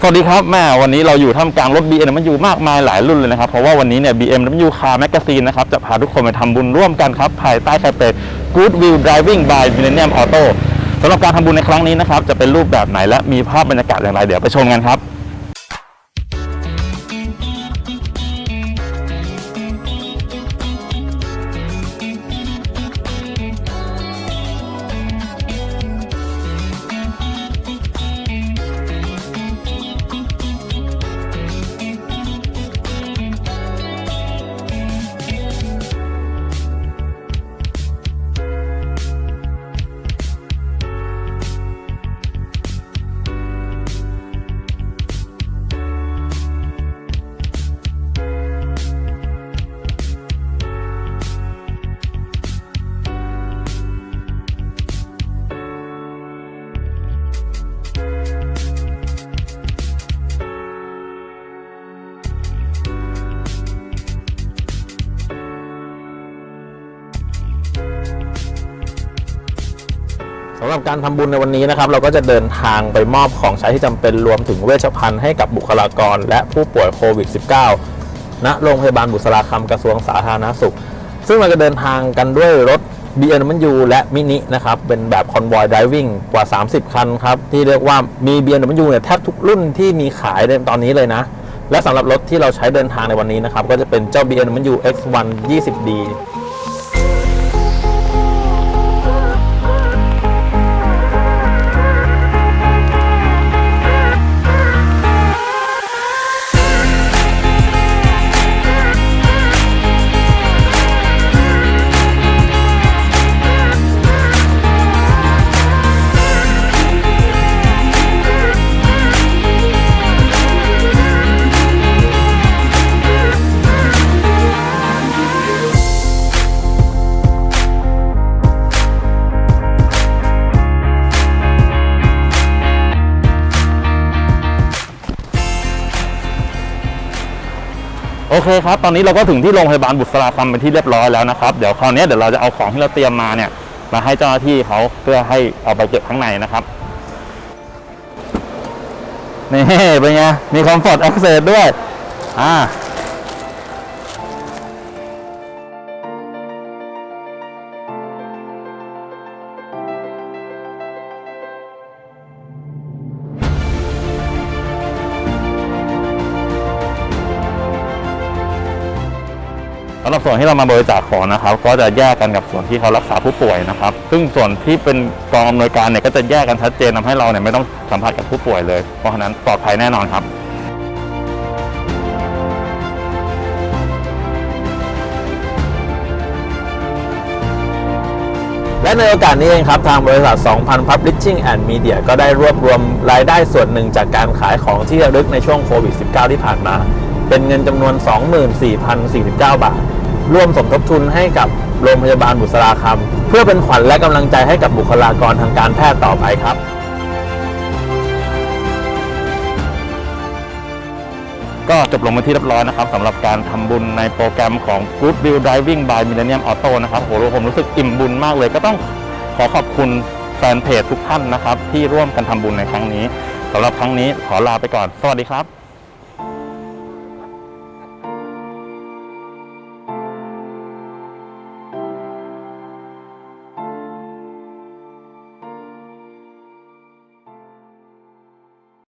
สวัสดีครับแม่วันนี้เราอยู่ท่ามกลางรถ BMW มากมายหลายรุ่นเลยนะครับ เพราะว่าวันนี้เนี่ย BMW Car Magazine นะครับ จะพาทุกคนไปทำบุญร่วมกันครับ ภายใต้แคมเปญ Good Will Driving by Millennium Auto สำหรับการทำบุญในครั้งนี้นะครับ จะเป็นรูปแบบไหนและมีภาพบรรยากาศอย่างไร เดี๋ยวไปชมกันครับ สำหรับการทำบุญในวันนี้นะครับเราก็จะเดินทางไปมอบของใช้ที่จำเป็นรวมถึงเวชภัณฑ์ให้กับบุคลากร และผู้ป่วยโควิด -19 ณโรงพยาบาลบุษราคำกระทรวงสาธารณสุข ซึ่งเราจะเดินทางกันด้วยรถ BMW และมินินะครับ เป็นแบบคอนวอยด i วิ่งกว่า 30 คันครับ ที่เรียกว่ามี BMW เนี่ยแทบทุกรุ่นที่มีขายในตอนนี้เลยนะ และสำหรับรถที่เราใช้เดินทางในวันนี้นะครับ ก็จะเป็นเจ้า BMW X1 20D โอเคครับ ตอนนี้เราก็ถึงที่โรงพยาบาลบุษราคำเป็นที่เรียบร้อยแล้วนะครับ เดี๋ยวคราวนี้เดี๋ยวเราจะเอาของที่เราเตรียมมาเนี่ยมาให้เจ้าหน้าที่เขาเพื่อให้เอาไปเก็บข้างในนะครับนี่เป็นไงมีคอมฟอร์ตแอคเซสด้วยอ่าำหรับส่วนที่เรามาบริจาคของนะครับ ก็จะแยกกันกับส่วนที่เขารักษาผู้ป่วยนะครับ ซึ่งส่วนที่เป็นกองอำนวยการเนี่ยก็จะแยกกันชัดเจนทำให้เราเนี่ยไม่ต้องสัมผัสกับผู้ป่วยเลย เพราะฉะนั้นปลอดภัยแน่นอนครับและในโอกาสนี้เองครับ ทางบริษัท 2,000 Publishing and Media ก็ได้รวบรวมรายได้ส่วนหนึ่งจากการขายของที่ระลึกในช่วงโควิด -19 ที่ผ่านมา เป็นเงินจำนวน 24,049 บาท ร่วมสมทบทุนให้กับโรงพยาบาลบุษราคำเพื่อเป็นขวัญและกำลังใจให้กับบุคลากรทางการแพทย์ต่อไปครับก็จบลงมาที่เรียบร้อยนะครับสำหรับการทำบุญในโปรแกรมของ Good Will Driving by Millennium Auto นะครับโหผมรู้สึกอิ่มบุญมากเลย ก็ต้องขอขอบคุณแฟนเพจทุกท่านนะครับ ที่ร่วมกันทำบุญในครั้งนี้สำหรับครั้งนี้ขอลาไปก่อน สวัสดีครับ